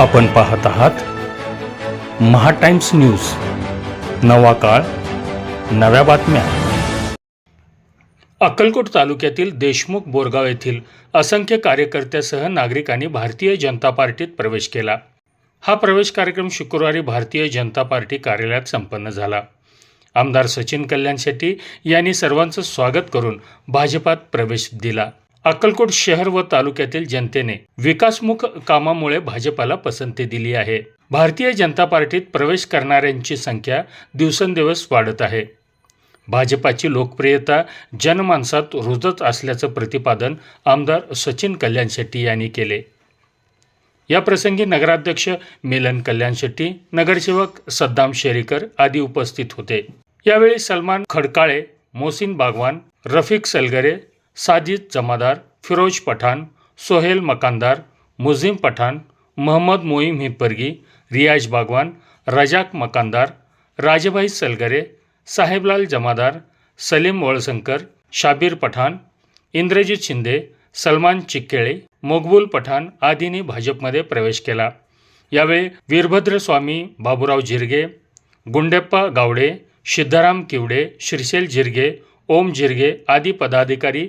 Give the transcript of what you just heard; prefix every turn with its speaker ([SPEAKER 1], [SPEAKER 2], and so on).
[SPEAKER 1] आपण पाहत आहात महाटाइम्स न्यूज. नवा काळ नव्या बातम्या. अक्कलकोट तालुक्यातील देशमुख बोरगाव येथील असंख्य कार्यकर्त्यासह नागरिकांनी भारतीय जनता पार्टीत प्रवेश केला. हा प्रवेश कार्यक्रम शुक्रवारी भारतीय जनता पार्टी कार्यालयात संपन्न झाला. आमदार सचिन कल्याण शेट्टी यांनी सर्वांचं स्वागत करून भाजपात प्रवेश दिला. अक्कलकोट शहर व तालुक्यातील जनतेने विकासमुख कामामुळे भाजपाला पसंती दिली आहे. भारतीय जनता पार्टीत प्रवेश करणाऱ्यांची संख्या दिवसेंदिवस वाढत आहे. भाजपाची लोकप्रियता जनमानसात रुजत असल्याचं प्रतिपादन आमदार सचिन कल्याण शेट्टी यांनी केले. या प्रसंगी नगराध्यक्ष मिलन कल्याण शेट्टी नगरसेवक सद्दाम शेरीकर आदी उपस्थित होते. यावेळी सलमान खडकाळे मोसिन बागवान रफिक सलगरे साजिद जमादार फिरोज पठाण सोहेल मकानदार मुझीम पठाण मोहम्मद मोईम हिप्परगी रियाज बागवान रजाक मकानदार राजभाई सलगरे साहेबलाल जमादार सलीम वळसंकर शाबीर पठाण इंद्रजित शिंदे सलमान चिक्केळे मोगबुल पठाण आदींनी भाजपमध्ये प्रवेश केला. यावेळी वीरभद्र स्वामी बाबूराव जिरगे गुंडेप्पा गावडे सिद्धाराम किवडे श्रीशैल झिरगे ओम जिरगे आदी पदाधिकारी